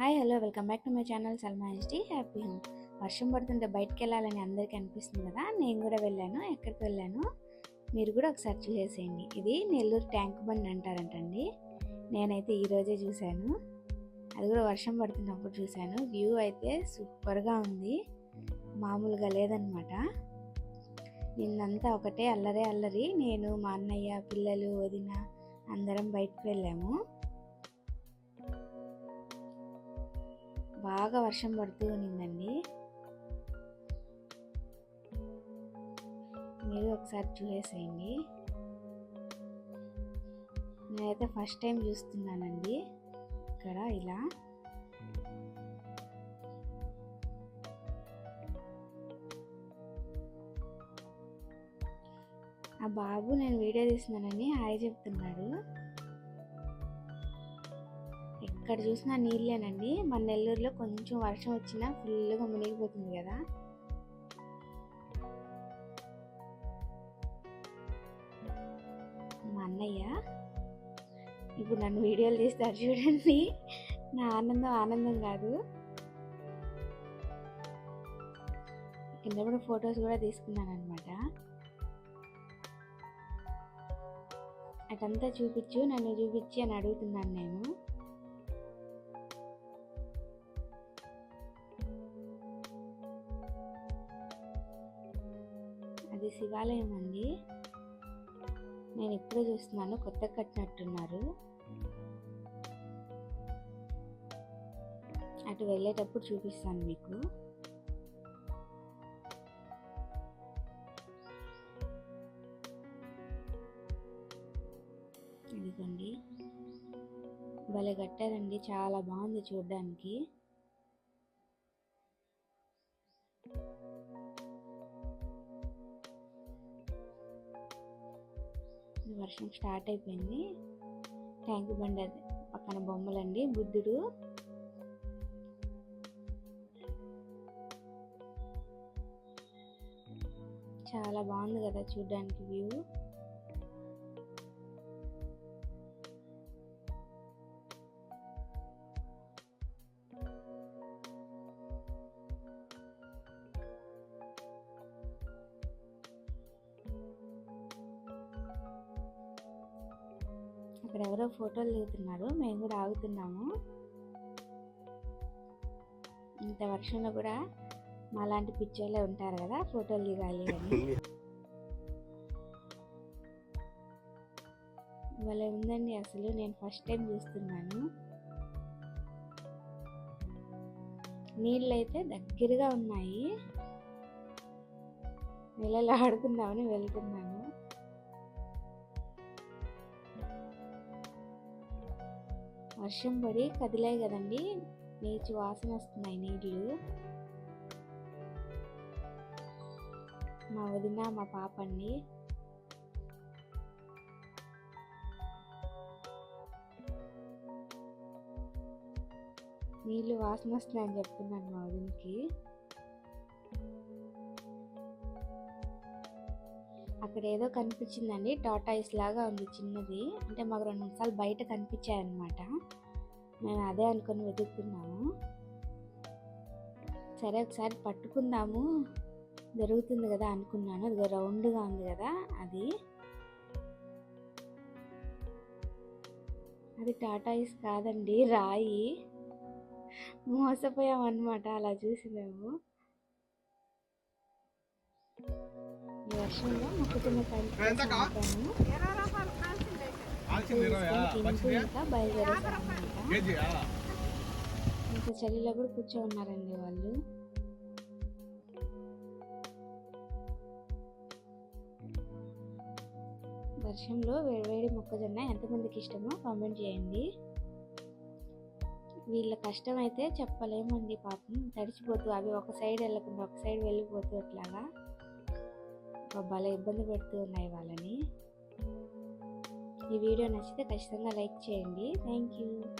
Hi hello welcome back to my channel Salma HD. Happy home. వర్షం పడుతుంటే బయటకు వెళ్ళాలని అందరికీ అనిపిస్తుంది కదా? నేను కూడా వెళ్ళాను ఎక్కడికి వెళ్ళాను? మీరు కూడా ఒకసారి చూసేసేయండి. ఇది నెల్లూరు ట్యాంక్ బండ్ అంటారంటండి. నేనైతే ఈరోజే చూశాను. అది కూడా వర్షం పడుతున్నప్పుడు చూశాను. వ్యూ అయితే సూపర్గా ఉంది. మామూలుగా లేదనమాట నిన్నంతా ఒకటే అల్లరే అల్లరి. నేను మా అన్నయ్య పిల్లలు వదిన అందరం బయటకు వెళ్ళాము. బాగా వర్షం పడుతూ ఉన్నిందండి. మీరు ఒకసారి చూసేసేయండి. నేనైతే ఫస్ట్ టైం చూస్తున్నానండి. ఇక్కడ ఇలా. ఆ బాబు నేను వీడియో తీస్తున్నానని హాయ్ చెప్తున్నాడు. ఎక్కడ చూసినా నీళ్ళేనండి. మన నెల్లూరులో కొంచెం వర్షం వచ్చినా ఫుల్గా మునిగిపోతుంది కదా. మా అన్నయ్య ఇప్పుడు నన్ను వీడియోలు తీస్తారు చూడండి. నా ఆనందం ఆనందం కాదు. కింద కూడా ఫొటోస్ కూడా తీసుకున్నాను అనమాట అటంతా చూపించు నన్ను చూపించి అని అడుగుతున్నాను నేను. శివాలయం అండి నేను ఇప్పుడే చూస్తున్నాను కొత్త కట్టినట్టున్నారు. అటు వెళ్ళేటప్పుడు చూపిస్తాను మీకు. ఇదిగోండి. భలే కట్టారండి చాలా బాగుంది చూడడానికి. వర్షం స్టార్ట్ అయిపోయింది. ట్యాంక్ బండి అది పక్కన బొమ్మలండి బుద్ధుడు. చాలా బాగుంది కదా చూడడానికి వ్యూ ఇక్కడ ఎవరో ఫోటోలు దిగుతున్నారు. మేము కూడా ఆగుతున్నాము. ఇంత వర్షంలో కూడా మాలాంటి పిక్చర్లే ఉంటారు కదా ఫోటోలు దిగాలి అని. భలే ఉందండి అసలు. నేను ఫస్ట్ టైం చూస్తున్నాను. నీళ్ళు అయితే దగ్గరగా ఉన్నాయి. నీళ్ళలో ఆడుకుందామని వెళ్తున్నాను. వర్షం పడి కదిలాయి కదండి. నీచు వాసన వస్తున్నాయి నీళ్ళు మా వదిన మా పాప అండి నీళ్ళు వాసన వస్తున్నాయని చెప్తున్నాను మా వదినకి. అక్కడ ఏదో కనిపించిందండి టాటాయిస్ లాగా ఉంది చిన్నది. అంటే మాకు రెండు నిమిషాలు బయట కనిపించాయి అనమాట మేము అదే అనుకుని వెతుకుతున్నాము సరే ఒకసారి పట్టుకుందాము. జరుగుతుంది కదా అనుకున్నాను. అది రౌండ్గా ఉంది కదా అది. అది టాటాయిస్ కాదండి రాయి. మోసపోయాం అనమాట అలా చూసి మేము. వర్షంలో మొక్కజొన్న కాయలు ఇంకా బయలుదేరేసాం ఇంకా చలిలో కూడా కూర్చో ఉన్నారండి వాళ్ళు. వర్షంలో వేడివేడి మొక్కజొన్న ఎంతమందికి ఇష్టమో కామెంట్ చేయండి. వీళ్ళ కష్టం అయితే చెప్పలేమండి పాపం. తడిచిపోతూ అవి ఒక సైడ్ వెళ్ళకుండా ఒక సైడ్ వెళ్ళిపోతూ అట్లాగా. భలే ఇబ్బంది పెడుతూ ఉన్నాయి వాళ్ళని. ఈ వీడియో నచ్చితే ఖచ్చితంగా లైక్ చేయండి. Thank you.